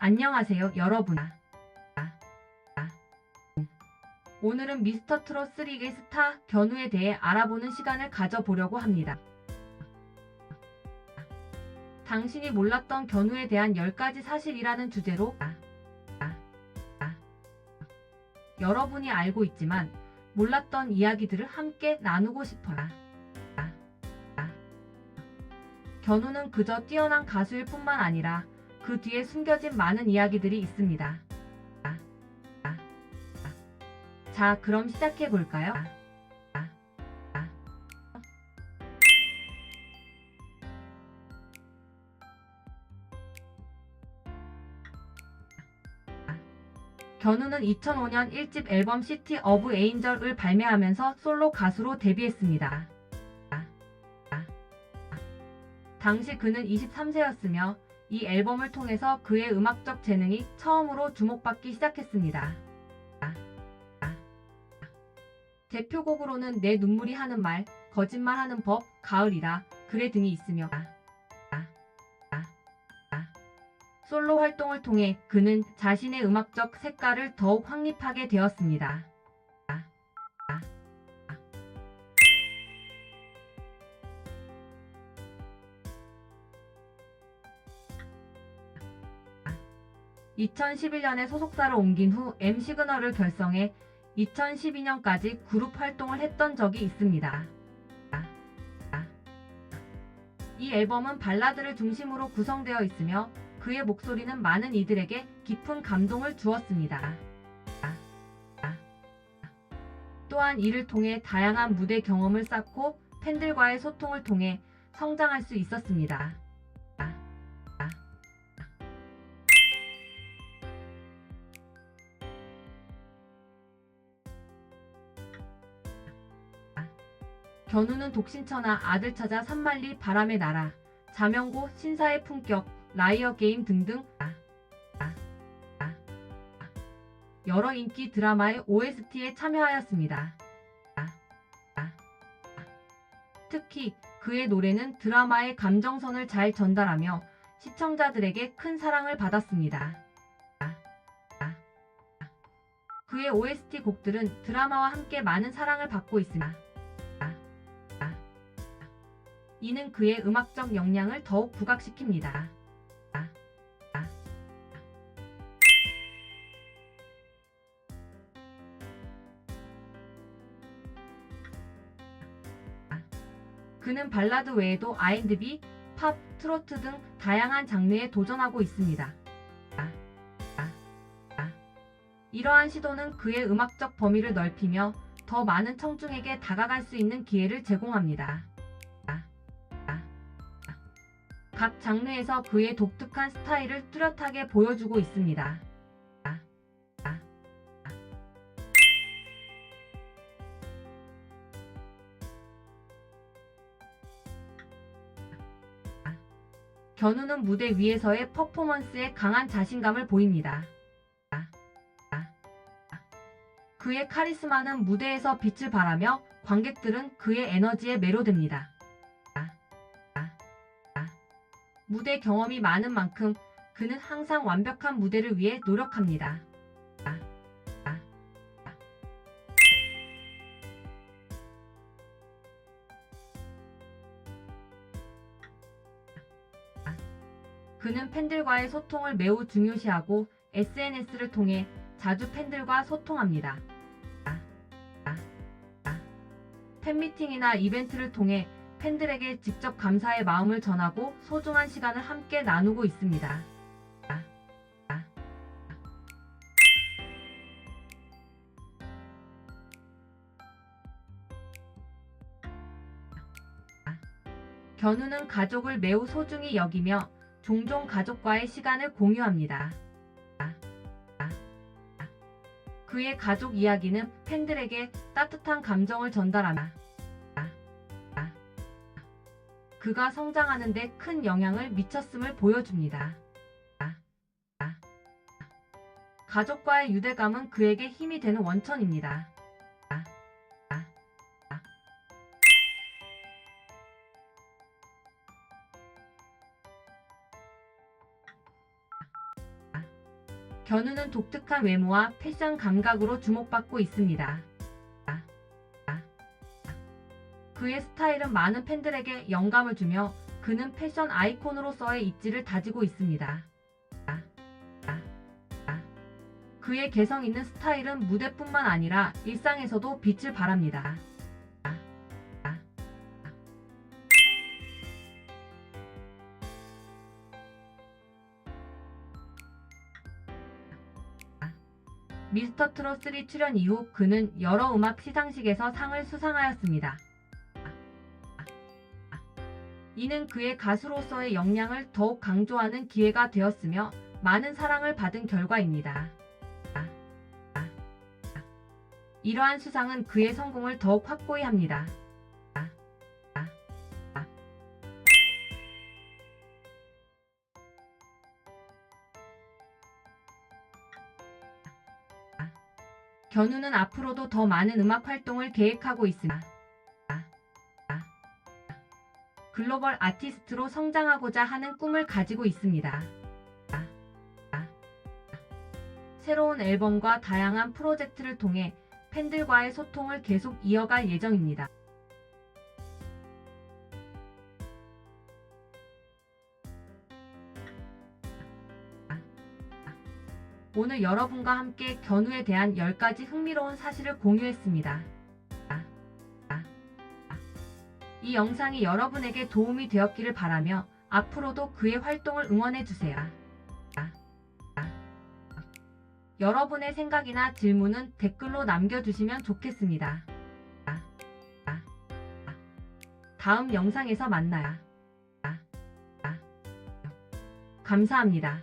안녕하세요, 여러분. 아, 아. 오늘은 미스터 트롯 3의 스타 견우에 대해 알아보는 시간을 가져보려고 합니다. 당신이 몰랐던 견우에 대한 10가지 사실이라는 주제로. 여러분이 알고 있지만 몰랐던 이야기들을 함께 나누고 아. 견우는 그저 뛰어난 가수일 뿐만 아니라 그 뒤에 숨겨진 많은 이야기들이 있습니다. 자, 그럼 시작해 볼까요? 견우는 2005년 1집 앨범 시티 오브 에인절을 발매하면서 솔로 가수로 데뷔했습니다. 당시 그는 23세였으며 이 앨범을 통해서 그의 음악적 재능이 처음으로 주목받기 시작했습니다. 대표곡으로는 내 눈물이 하는 말, 거짓말하는 법, 가을이라, 그래 등이 있으며. 솔로 활동을 통해 그는 자신의 음악적 색깔을 더욱 확립하게 되었습니다. 2011년에 소속사를 옮긴 후 M 시그널을 결성해 2012년까지 그룹 활동을 했던 적이 있습니다. 이 앨범은 발라드를 중심으로 구성되어 있으며 그의 목소리는 많은 이들에게 깊은 감동을 주었습니다. 또한 이를 통해 다양한 무대 경험을 쌓고 팬들과의 소통을 통해 성장할 수 있었습니다. 견우는 독신처나 아들 찾아 산만리 바람의 나라, 자명고 신사의 품격, 라이어 게임 등등. 여러 인기 드라마의 OST에 참여하였습니다. 특히 그의 노래는 드라마의 감정선을 잘 전달하며 시청자들에게 큰 사랑을 받았습니다. 그의 OST 곡들은 드라마와 함께 많은 사랑을 받고 아. 이는 그의 음악적 역량을 더욱 부각시킵니다. 그는 발라드 외에도 R&B, 팝, 트로트 등 다양한 장르에 도전하고 있습니다. 이러한 시도는 그의 음악적 범위를 넓히며 더 많은 청중에게 다가갈 수 있는 기회를 제공합니다. 각 장르에서 그의 독특한 스타일을 뚜렷하게 보여주고 있습니다. 견우는 무대 위에서의 퍼포먼스에 강한 자신감을 보입니다. 그의 카리스마는 무대에서 빛을 발하며 관객들은 그의 에너지에 매료됩니다. 무대 경험이 많은 만큼 그는 항상 완벽한 무대를 위해 노력합니다. 그는 팬들과의 소통을 매우 중요시하고 SNS를 통해 자주 팬들과 소통합니다. 팬미팅이나 이벤트를 통해 팬들에게 직접 감사의 마음을 전하고 소중한 시간을 함께 나누고 있습니다. 견우는 가족을 매우 소중히 여기며 종종 가족과의 시간을 공유합니다. 그의 가족 이야기는 팬들에게 따뜻한 감정을 전달하나. 그가 성장하는 데 큰 영향을 미쳤음을 보여줍니다. 가족과의 유대감은 그에게 힘이 되는 원천입니다. 견우는 독특한 외모와 패션 감각으로 주목받고 있습니다. 그의 스타일은 많은 팬들에게 영감을 주며 그는 패션 아이콘으로서의 입지를 다지고 있습니다. 그의 개성 있는 스타일은 무대뿐만 아니라 일상에서도 빛을 발합니다. 미스터 트롯 3 출연 이후 그는 여러 음악 시상식에서 상을 수상하였습니다. 이는 그의 가수로서의 역량을 더욱 강조하는 기회가 되었으며 많은 사랑을 받은 결과입니다. 이러한 수상은 그의 성공을 더욱 확고히 합니다. 견우는 앞으로도 더 많은 음악 활동을 계획하고 있습니다. 글로벌 아티스트로 성장하고자 하는 꿈을 가지고 있습니다. 새로운 앨범과 다양한 프로젝트를 통해 팬들과의 소통을 계속 이어갈 예정입니다. 오늘 여러분과 함께 견우에 대한 10가지 흥미로운 사실을 공유했습니다. 이 영상이 여러분에게 도움이 되었기를 바라며 앞으로도 그의 활동을 응원해주세요. 여러분의 생각이나 질문은 댓글로 남겨주시면 좋겠습니다. 다음 영상에서 만나요. 감사합니다.